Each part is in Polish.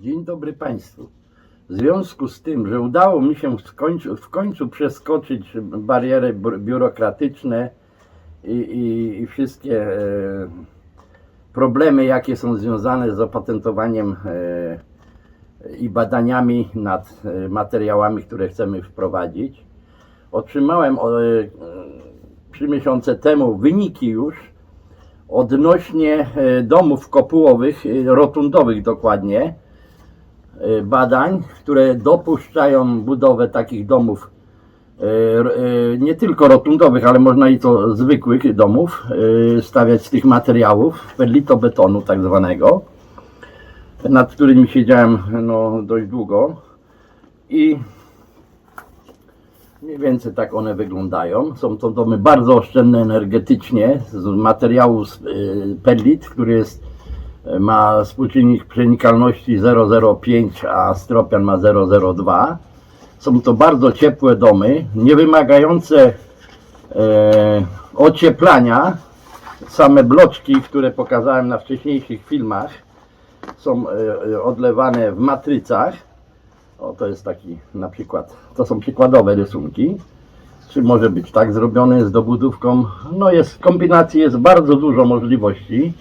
Dzień dobry Państwu. W związku z tym, że udało mi się w końcu, przeskoczyć bariery biur- biurokratyczne i, i, i wszystkie e, problemy, jakie są związane z opatentowaniem e, i badaniami nad e, materiałami, które chcemy wprowadzić, otrzymałem trzy miesiące temu wyniki już odnośnie domów kopułowych, rotundowych dokładnie, badań, które dopuszczają budowę takich domów, r- e, nie tylko rotundowych, ale można i to zwykłych domów, stawiać z tych materiałów, perlitobetonu tak zwanego, nad którymi siedziałem no, dość długo i Mniej więcej tak one wyglądają. Są to domy bardzo oszczędne energetycznie z materiału y, perlit, który jest, y, ma współczynnik przenikalności 0,05, a stropian ma 0,02. Są to bardzo ciepłe domy, nie wymagające e, ocieplania. Same bloczki, które pokazałem na wcześniejszych filmach, są e, odlewane w matrycach. O, to jest taki na przykład, to są przykładowe rysunki. Czy może być tak zrobiony z dobudówką? No jest, kombinacji jest bardzo dużo możliwości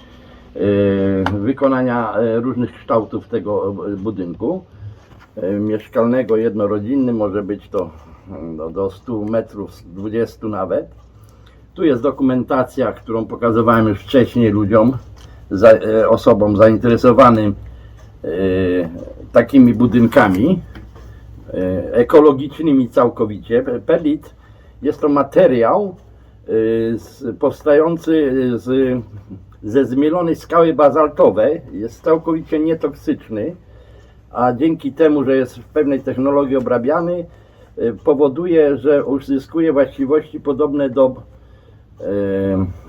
wykonania e, różnych kształtów tego e, budynku. E, mieszkalnego, jednorodzinny, może być to mm, do, do 100 metrów, 20 nawet. Tu jest dokumentacja, którą pokazywałem już wcześniej ludziom, za, e, osobom zainteresowanym e, takimi budynkami e, ekologicznymi całkowicie. Pelit jest to materiał e, powstający z, ze zmielonej skały bazaltowej. Jest całkowicie nietoksyczny, a dzięki temu, że jest w pewnej technologii obrabiany, e, powoduje, że uzyskuje właściwości podobne do e,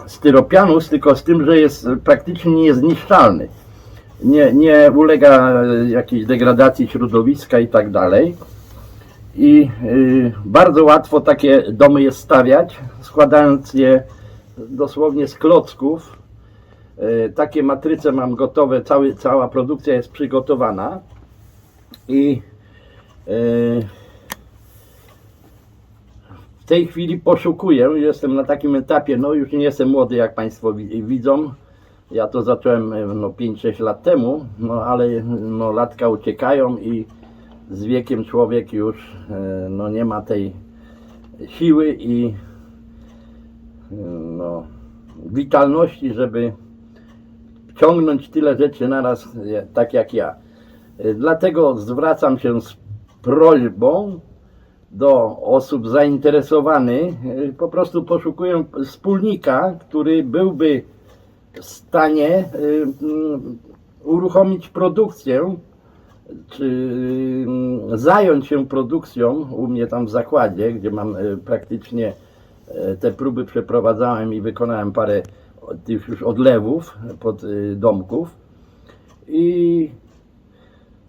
styropianu, tylko z tym, że jest praktycznie niezniszczalny nie, nie ulega e, jakiejś degradacji środowiska i tak dalej. I y, bardzo łatwo takie domy jest stawiać, składając je dosłownie z klocków. E, takie matryce mam gotowe, cały, cała produkcja jest przygotowana. I e, w tej chwili poszukuję, jestem na takim etapie, no już nie jestem młody, jak Państwo wi- widzą. Ja to zacząłem e, no, 5-6 lat temu, no ale no, latka uciekają i z wiekiem człowiek już no, nie ma tej siły i no, witalności, żeby ciągnąć tyle rzeczy naraz, e, tak jak ja. E, Dlatego zwracam się z prośbą do osób zainteresowanych. E, Po prostu poszukuję wspólnika, który byłby w stanie mm, uruchomić produkcję, czy mm, zająć się produkcją u mnie tam w zakładzie, gdzie mam praktycznie te próby przeprowadzałem i wykonałem parę tych już odlewów pod y, domków i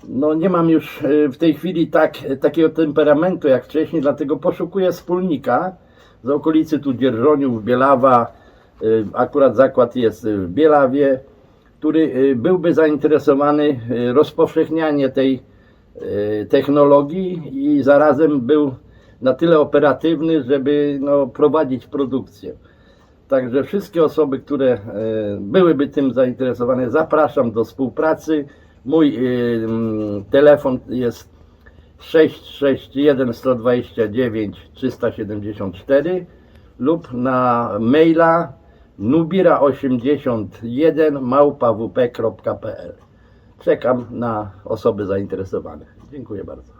no nie mam już y, w tej chwili tak, takiego temperamentu jak wcześniej, dlatego poszukuję wspólnika z okolicy tu Dzierżoniów, Bielawa, y, akurat zakład jest w Bielawie, który byłby zainteresowany rozpowszechnianiem tej technologii i zarazem był na tyle operatywny, żeby no, prowadzić produkcję. Także wszystkie osoby, które e, byłyby tym zainteresowane, zapraszam do współpracy. Mój e, telefon jest 661 129 374 lub na maila nubira81 małpawp.pl. Czekam na osoby zainteresowane. Dziękuję bardzo.